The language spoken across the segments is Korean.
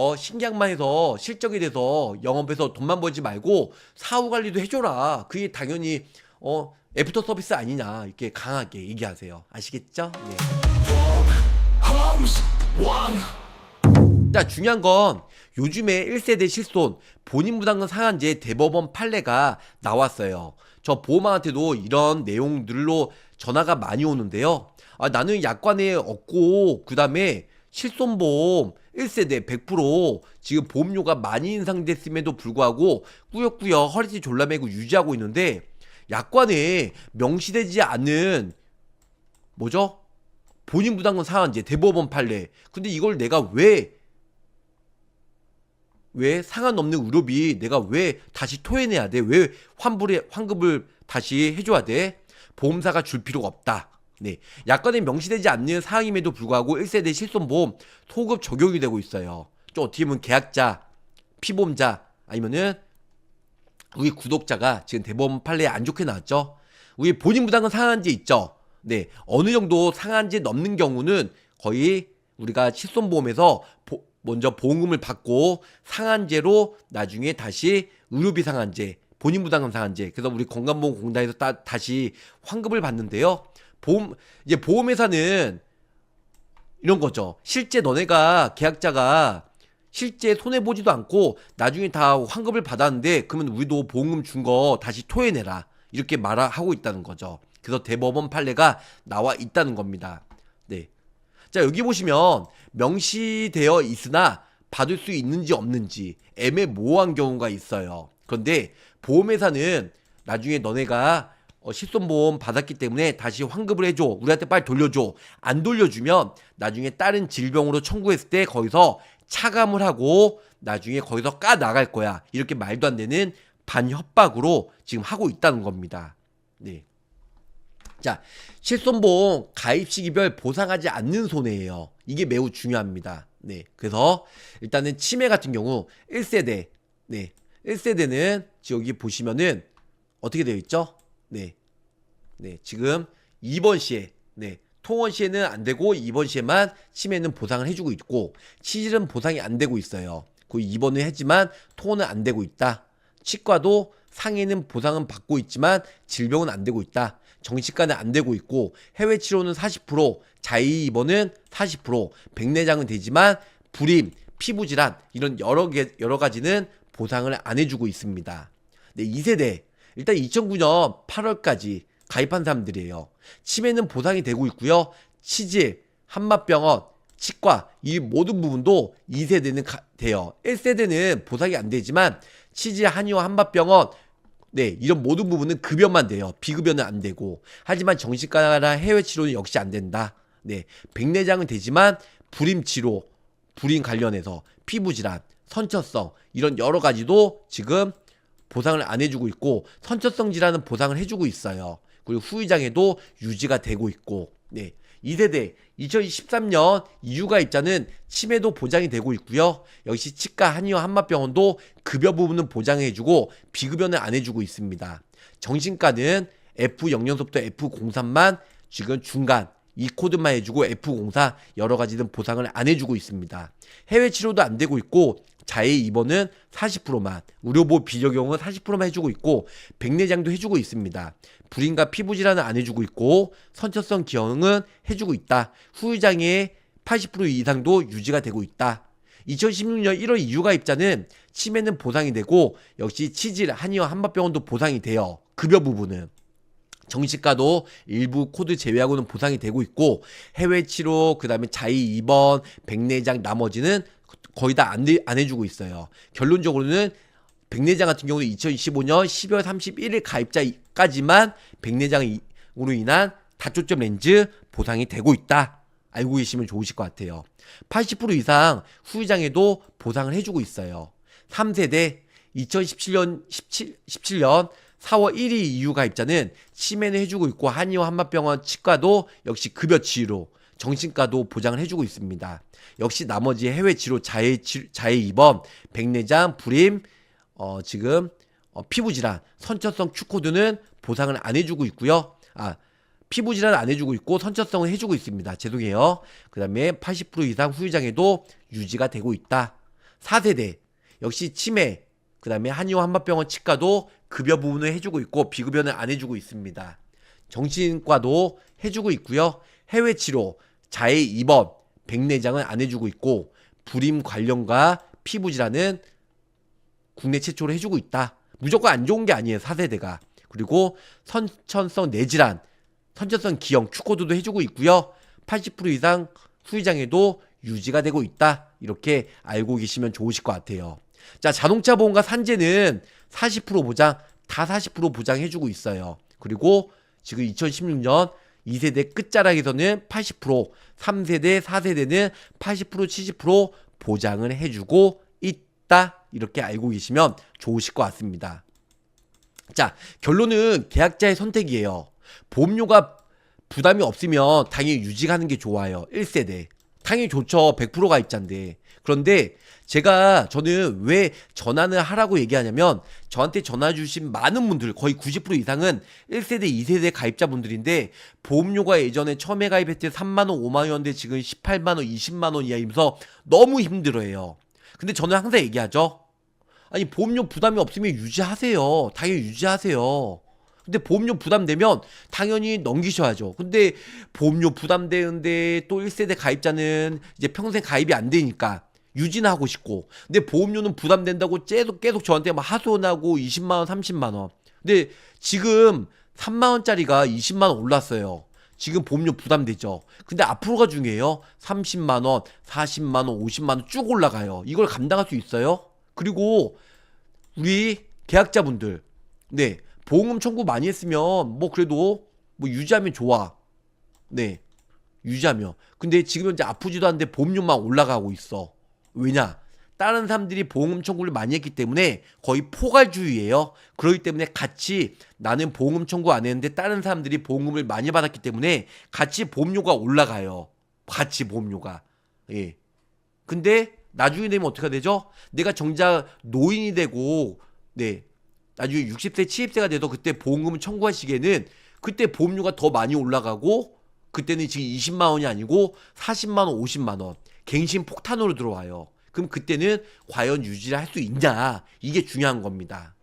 어 신경만 해서 실적에 대해서 영업해서 돈만 벌지 말고 사후 관리도 해줘라. 그게 당연히 어 애프터 서비스 아니냐 이렇게 강하게 얘기하세요. 아시겠죠? 네. 자 중요한 건 요즘에 1세대 실손 본인 부담금 상한제 대법원 판례가 나왔어요. 저 보험한테도 이런 내용들로 전화가 많이 오는데요. 아, 나는 약관에 없고 그 다음에 실손보험 1세대 100% 지금 보험료가 많이 인상됐음에도 불구하고 꾸역꾸역 허리띠 졸라매고 유지하고 있는데 약관에 명시되지 않는 뭐죠? 본인 부담금 상한제 대법원 판례. 근데 이걸 내가 왜 왜 상한 넘는 의료비 내가 왜 다시 토해내야 돼? 왜 환불에 환급을 다시 해줘야 돼? 보험사가 줄 필요가 없다. 네, 약관에 명시되지 않는 사항임에도 불구하고 1세대 실손보험 소급 적용이 되고 있어요. 좀 어떻게 보면 계약자, 피보험자 아니면은 우리 구독자가 지금 대법원 판례에 안 좋게 나왔죠. 우리 본인 부담금 상한제 있죠. 네, 어느 정도 상한제 넘는 경우는 거의 우리가 실손보험에서 보- 먼저 보험금을 받고 상한제로 나중에 다시 의료비 상한제, 본인 부담금 상한제. 그래서 우리 건강보험공단에서 따, 다시 환급을 받는데요. 보험 이제 보험회사는 이런 거죠. 실제 너네가 계약자가 실제 손해 보지도 않고 나중에 다 환급을 받았는데 그러면 우리도 보험금 준 거 다시 토해내라 이렇게 말하고 있다는 거죠. 그래서 대법원 판례가 나와 있다는 겁니다. 네. 자 여기 보시면 명시되어 있으나 받을 수 있는지 없는지 애매모호한 경우가 있어요. 그런데 보험회사는 나중에 너네가 어, 실손보험 받았기 때문에 다시 환급을 해줘. 우리한테 빨리 돌려줘. 안 돌려주면 나중에 다른 질병으로 청구했을 때 거기서 차감을 하고 나중에 거기서 까 나갈 거야. 이렇게 말도 안 되는 반협박으로 지금 하고 있다는 겁니다. 네. 자, 실손보험 가입 시기별 보상하지 않는 손해예요. 이게 매우 중요합니다. 네. 그래서 일단은 치매 같은 경우 1세대. 네. 1세대는 여기 보시면은 어떻게 되어 있죠? 네. 네. 지금 2번 시에 네. 통원 시에는 안 되고 2번 시에만 치매는 보상을 해주고 있고 치질은 보상이 안 되고 있어요. 그 2번은 했지만 통원은 안 되고 있다. 치과도 상해는 보상은 받고 있지만 질병은 안 되고 있다. 정신과는 안 되고 있고 해외 치료는 40%, 자의 입원은 40%, 백내장은 되지만 불임, 피부 질환 이런 여러 개 여러 가지는 보상을 안 해주고 있습니다. 네, 2세대 일단 2009년 8월까지 가입한 사람들이에요. 치매는 보상이 되고 있고요. 치질, 한맛병원, 치과 이 모든 부분도 2세대는 가, 돼요. 1세대는 보상이 안 되지만 치질, 한의원, 한맛병원 네, 이런 모든 부분은 급여만 돼요. 비급여는 안 되고. 하지만 정신과나 해외 치료는 역시 안 된다. 네, 백내장은 되지만 불임 치료, 불임 관련해서 피부 질환, 선천성 이런 여러 가지도 지금 보상을 안 해주고 있고 선천성 질환은 보상을 해주고 있어요. 그리고 후유장애도 유지가 되고 있고, 네. 2세대 2013년 이유가 입자는 치매도 보장이 되고 있고요. 역시 치과 한의원 한맛병원도 급여 부분은 보장해주고 비급여는 안 해주고 있습니다. 정신과는 F0년서부터 F03만 지금 중간 이 코드만 해주고 F04 여러 가지는 보상을 안 해주고 있습니다. 해외 치료도 안 되고 있고 자해 입원은 40%만 의료보호 비적용은 40%만 해주고 있고 백내장도 해주고 있습니다. 불임과 피부 질환은 안 해주고 있고 선천성 기형은 해주고 있다. 후유장애 80% 이상도 유지가 되고 있다. 2016년 1월 이유가 입자는 치매는 보상이 되고 역시 치질 한의원 한밭병원도 보상이 돼요. 급여 부분은 정신과도 일부 코드 제외하고는 보상이 되고 있고 해외 치료 그다음에 자의 입원 백내장 나머지는 거의 다 안 안 해주고 있어요. 결론적으로는 백내장 같은 경우는 2025년 12월 31일 가입자까지만 백내장으로 인한 다초점 렌즈 보상이 되고 있다. 알고 계시면 좋으실 것 같아요. 80% 이상 후유장애도 보상을 해주고 있어요. 3세대 2017년 17, 17년 4월 1일 이후 가입자는 치매는 해주고 있고 한의원 한맛병원 치과도 역시 급여 치료 정신과도 보장을 해주고 있습니다. 역시 나머지 해외 치료 자해 치, 자해 입원 백내장 불임 어, 지금 어, 피부 질환 선천성 Q코드는 보상을 안 해주고 있고요. 아 피부 질환 안 해주고 있고 선천성은 해주고 있습니다. 죄송해요. 그 다음에 80% 이상 후유장애도 유지가 되고 있다. 4세대 역시 치매 그 다음에 한의원 한밭병원 치과도 급여 부분을 해주고 있고 비급여는 안 해주고 있습니다. 정신과도 해주고 있고요. 해외 치료, 자해 입원, 백내장은 안 해주고 있고 불임 관련과 피부 질환은 국내 최초로 해주고 있다. 무조건 안 좋은 게 아니에요. 4세대가. 그리고 선천성 뇌질환, 선천성 기형, 큐코드도 해주고 있고요. 80% 이상 후유장애도 유지가 되고 있다. 이렇게 알고 계시면 좋으실 것 같아요. 자, 자동차 보험과 산재는 40% 보장, 다 40% 보장해주고 있어요. 그리고 지금 2016년 2세대 끝자락에서는 80%, 3세대, 4세대는 80%, 70% 보장을 해주고 있다. 이렇게 알고 계시면 좋으실 것 같습니다. 자, 결론은 계약자의 선택이에요. 보험료가 부담이 없으면 당연히 유지하는 게 좋아요. 1세대. 당연히 좋죠. 100% 가입자인데. 그런데 제가 저는 왜 전화를 하라고 얘기하냐면 저한테 전화 주신 많은 분들 거의 90% 이상은 1세대, 2세대 가입자분들인데 보험료가 예전에 처음에 가입했을 때 3만 원, 5만 원인데 지금 18만 원, 20만 원 이하이면서 너무 힘들어해요. 근데 저는 항상 얘기하죠. 아니 보험료 부담이 없으면 유지하세요. 당연히 유지하세요. 근데 보험료 부담되면 당연히 넘기셔야죠. 근데 보험료 부담되는데 또 1세대 가입자는 이제 평생 가입이 안 되니까 유지는 하고 싶고 근데 보험료는 부담된다고 계속 계속 저한테 막 하소연하고 20만 원, 30만 원. 근데 지금 3만 원짜리가 20만 원 올랐어요. 지금 보험료 부담되죠. 근데 앞으로가 중요해요. 30만 원, 40만 원, 50만 원 쭉 올라가요. 이걸 감당할 수 있어요? 그리고 우리 계약자분들 네 보험금 청구 많이 했으면 뭐 그래도 뭐 유지하면 좋아. 네. 유지하면. 근데 지금 현재 아프지도 않은데 보험료만 올라가고 있어. 왜냐? 다른 사람들이 보험금 청구를 많이 했기 때문에 거의 포괄주의예요. 그렇기 때문에 같이 나는 보험금 청구 안 했는데 다른 사람들이 보험금을 많이 받았기 때문에 같이 보험료가 올라가요. 같이 보험료가. 예. 근데 나중에 되면 어떻게 되죠? 내가 정작 노인이 되고 네 나중에 60세 70세가 돼도 그때 보험금을 청구하시기에는 그때 보험료가 더 많이 올라가고 그때는 지금 20만 원이 아니고 40만 원, 50만 원 갱신 폭탄으로 들어와요. 그럼 그때는 과연 유지를 할 수 있냐 이게 중요한 겁니다.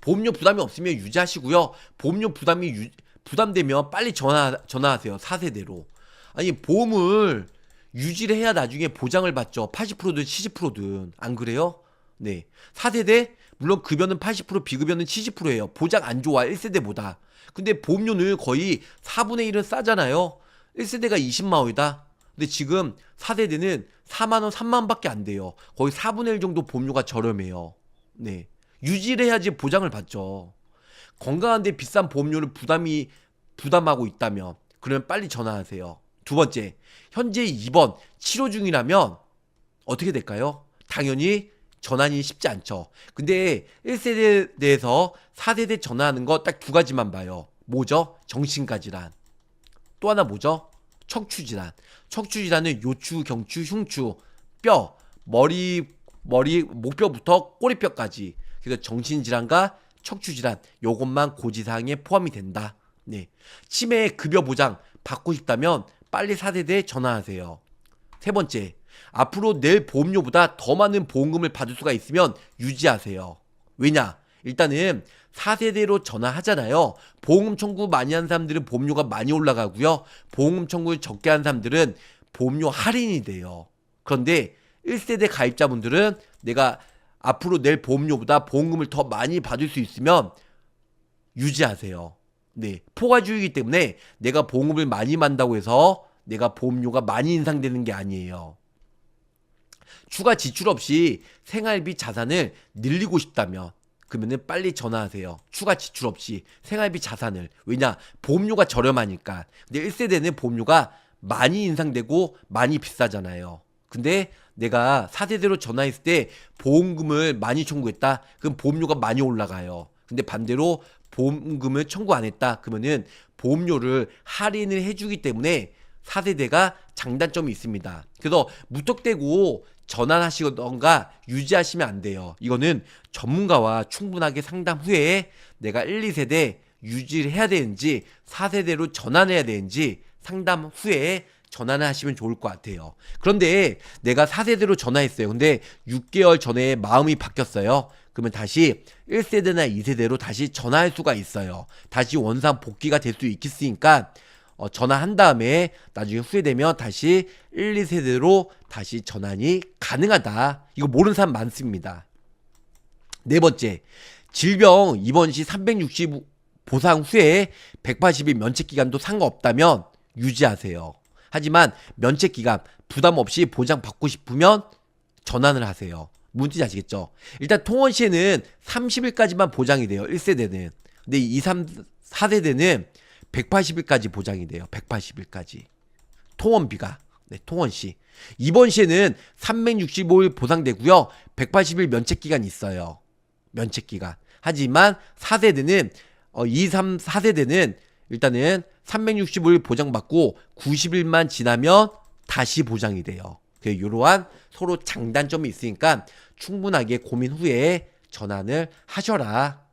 보험료 부담이 없으면 유지하시고요. 보험료 부담이 유, 부담되면 빨리 전화 전화하세요. 4세대로. 아니 보험을 유지를 해야 나중에 보장을 받죠. 80%든 70%든 안 그래요? 네. 4세대 물론 급여는 80% 비급여는 70%예요. 보장 안 좋아 1세대보다. 근데 보험료는 거의 4분의 1은 싸잖아요. 1세대가 20만 원이다. 근데 지금 4세대는 4만 원, 3만 원밖에 안 돼요. 거의 4분의 1 정도 보험료가 저렴해요. 네. 유지를 해야지 보장을 받죠. 건강한데 비싼 보험료를 부담이 부담하고 있다면 그러면 빨리 전화하세요. 두 번째, 현재 입원 치료 중이라면 어떻게 될까요? 당연히 전환이 쉽지 않죠. 근데 1세대에 대해서 4세대 전환하는 거 딱 두 가지만 봐요. 뭐죠? 정신과 질환. 또 하나 뭐죠? 척추 질환. 척추 질환은 요추, 경추, 흉추, 뼈, 머리 머리 목뼈부터 꼬리뼈까지. 그래서 정신 질환과 척추 질환 요것만 고지 사항에 포함이 된다. 네. 치매 급여 보장 받고 싶다면 빨리 4세대에 전화하세요. 세 번째, 앞으로 낼 보험료보다 더 많은 보험금을 받을 수가 있으면 유지하세요. 왜냐? 일단은 4세대로 전화하잖아요. 보험금 청구 많이 한 사람들은 보험료가 많이 올라가고요. 보험금 청구를 적게 한 사람들은 보험료 할인이 돼요. 그런데 1세대 가입자분들은 내가 앞으로 낼 보험료보다 보험금을 더 많이 받을 수 있으면 유지하세요. 네. 포괄주의이기 때문에 내가 보험금을 많이 만다고 해서 내가 보험료가 많이 인상되는 게 아니에요. 추가 지출 없이 생활비 자산을 늘리고 싶다면 그러면은 빨리 전화하세요. 추가 지출 없이 생활비 자산을. 왜냐? 보험료가 저렴하니까. 근데 1세대는 보험료가 많이 인상되고 많이 비싸잖아요. 근데 내가 4세대로 전화했을 때 보험금을 많이 청구했다. 그럼 보험료가 많이 올라가요. 근데 반대로 보험금을 청구 안 했다. 그러면은 보험료를 할인을 해주기 때문에 4세대가 장단점이 있습니다. 그래서 무턱대고 전환하시던가 유지하시면 안 돼요. 이거는 전문가와 충분하게 상담 후에 내가 1, 2세대 유지를 해야 되는지 4세대로 전환해야 되는지 상담 후에 전환을 하시면 좋을 것 같아요. 그런데 내가 4세대로 전화했어요. 근데 6개월 전에 마음이 바뀌었어요. 그러면 다시 1세대나 2세대로 다시 전화할 수가 있어요. 다시 원상 복귀가 될 수 있겠으니까 어, 전화한 다음에 나중에 후회되면 다시 1, 2세대로 다시 전환이 가능하다. 이거 모르는 사람 많습니다. 네 번째, 질병 입원 시 360 보상 후에 180일 면책 기간도 상관없다면 유지하세요. 하지만 면책 기간 부담 없이 보장 받고 싶으면 전환을 하세요. 뜻인지 아시겠죠? 일단 통원 시에는 30일까지만 보장이 돼요. 1세대는. 근데 2, 3, 4세대는 180일까지 보장이 돼요. 180일까지. 통원비가. 네, 통원 시. 이번 시에는 365일 보상되고요. 180일 면책 기간이 있어요. 면책 기간. 하지만 4세대는 어 2, 3, 4세대는 일단은 365일 보장받고 90일만 지나면 다시 보장이 돼요. 그 이러한 서로 장단점이 있으니까 충분하게 고민 후에 전환을 하셔라.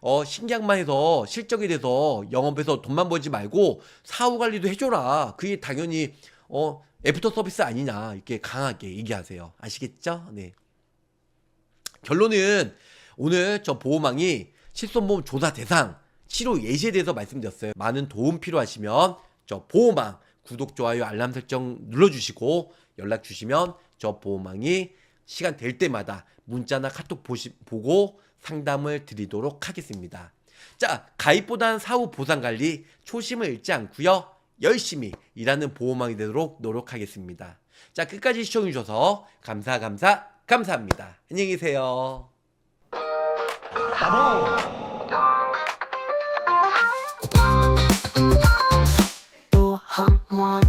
어, 신기한만 해서 실적에 대해서 영업해서 돈만 벌지 말고 사후 관리도 해줘라. 그게 당연히 어, 애프터 서비스 아니냐. 이렇게 강하게 얘기하세요. 아시겠죠? 네. 결론은 오늘 저 보호망이 실손보험 조사 대상 치료 예시에 대해서 말씀드렸어요. 많은 도움 필요하시면 저 보호망 구독, 좋아요, 알람 설정 눌러주시고 연락 주시면 저 보호망이 시간 될 때마다 문자나 카톡 보시, 보고 상담을 드리도록 하겠습니다. 자, 가입보단 사후 보상 관리 초심을 잃지 않고요. 열심히 일하는 보호망이 되도록 노력하겠습니다. 자, 끝까지 시청해 주셔서 감사 감사 감사합니다. 안녕히 계세요. 또 한 번